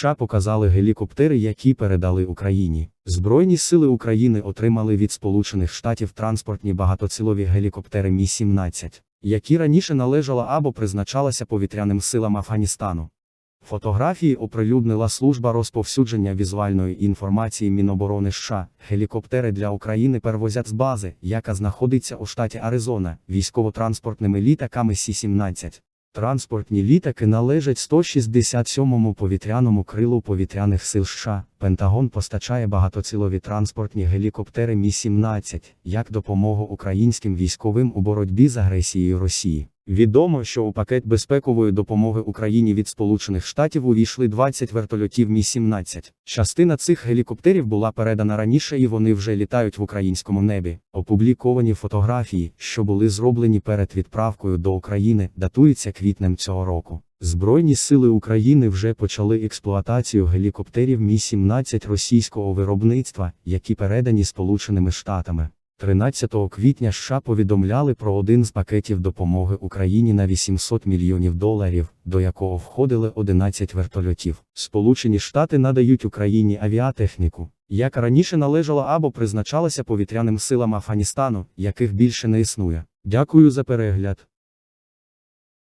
США показали гелікоптери, які передали Україні. Збройні сили України отримали від Сполучених Штатів транспортні багатоцілові гелікоптери Мі-17, які раніше належала або призначалася повітряним силам Афганістану. Фотографії оприлюднила служба розповсюдження візуальної інформації Міноборони США. Гелікоптери для України перевозять з бази, яка знаходиться у штаті Аризона, військово-транспортними літаками Сі-17. Транспортні літаки належать 167-му повітряному крилу повітряних сил США. Пентагон постачає багатоцілові транспортні гелікоптери Мі-17 як допомогу українським військовим у боротьбі з агресією Росії. Відомо, що у пакет безпекової допомоги Україні від Сполучених Штатів увійшли 20 вертольотів Мі-17. Частина цих гелікоптерів була передана раніше і вони вже літають в українському небі. Опубліковані фотографії, що були зроблені перед відправкою до України, датуються квітнем цього року. Збройні сили України вже почали експлуатацію гелікоптерів Мі-17 російського виробництва, які передані Сполученими Штатами. 13 квітня США повідомляли про один з пакетів допомоги Україні на 800 мільйонів доларів, до якого входили 11 вертольотів. Сполучені Штати надають Україні авіатехніку, яка раніше належала або призначалася повітряним силам Афганістану, яких більше не існує. Дякую за перегляд.